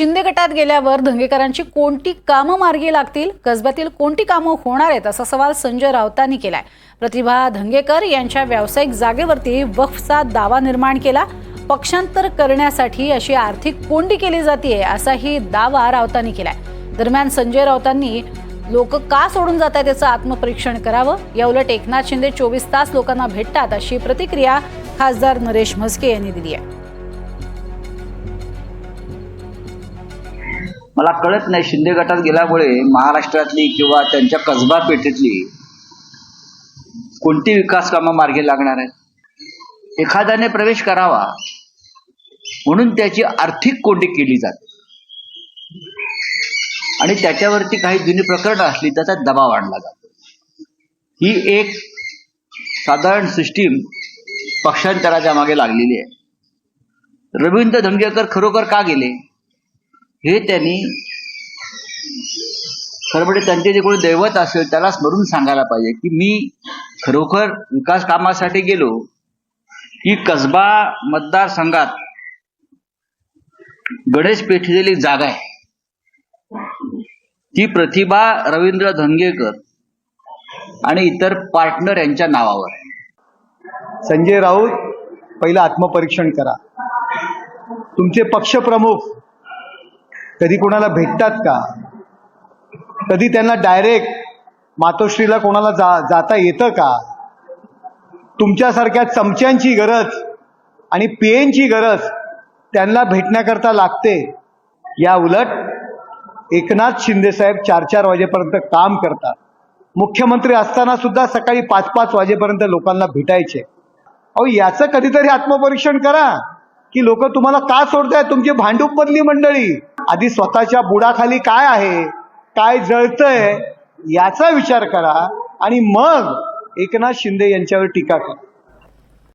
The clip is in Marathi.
शिंदे गटात गेल्यावर धंगेकरांची कोणती कामं मार्गी लागतील? कसब्यातील कोणती कामं होणार आहेत? असा सवाल संजय राऊतांनी केलाय. प्रतिभा धंगेकर यांच्या व्यावसायिक जागेवरती वक्फचा दावा निर्माण केला. पक्षांतर करण्यासाठी अशी आर्थिक कोंडी केली जाते असाही दावा राऊतांनी केलाय. दरम्यान संजय राऊतांनी लोक का सोडून जात आहेत याचं आत्मपरीक्षण करावं? याउलट एकनाथ शिंदे चोवीस तास लोकांना भेटतात अशी प्रतिक्रिया खासदार नरेश म्हस्के यांनी दिली आहे. मला कळत नाही शिंदे गटात गेल्यामुळे महाराष्ट्रातली किंवा त्यांच्या कसबा पेठेतली कोणती विकास कामं मार्गी लागणार आहेत? एखाद्याने प्रवेश करावा म्हणून त्याची आर्थिक कोंडी केली जाते. आणि त्याच्यावरती काही जुनी प्रकरणं असली त्याचा दबाव आणला जातो. ही एक साधारण सिस्टीम पक्षांतराच्या मागे लागलेली आहे. रवींद्र धंगेकर खरोखर का गेले? हे त्यांनी खरं म्हणजे त्यांचे जे कोणी दैवत असेल त्याला स्मरून सांगायला पाहिजे की मी खरोखर विकास कामासाठी गेलो की कसबा मतदारसंघात गणेश पेठेतील एक जागा आहे. ती प्रतिभा रवींद्र धंगेकर आणि इतर पार्टनर यांच्या नावावर संजय राऊत पहिलं आत्मपरीक्षण करा. तुमचे पक्षप्रमुख कधी कोणाला भेटतात का? कधी त्यांना डायरेक्ट मातोश्रीला कोणाला जा जाता येतं का? तुमच्यासारख्या चमच्यांची गरज आणि पेनची गरज त्यांना भेटण्याकरता लागते. या उलट एकनाथ शिंदेसाहेब चार चार वाजेपर्यंत काम करतात. मुख्यमंत्री असताना सुद्धा सकाळी पाच पाच वाजेपर्यंत लोकांना भेटायचे. अहो याचं कधीतरी आत्मपरीक्षण करा की लोक तुम्हाला का सोडतायत? तुमची भांडूप मधली मंडळी. आधी स्वतःच्या बुडाखाली काय आहे? काय जळतंय? याचा विचार करा आणि मग एकनाथ शिंदे यांच्यावर टीका करा.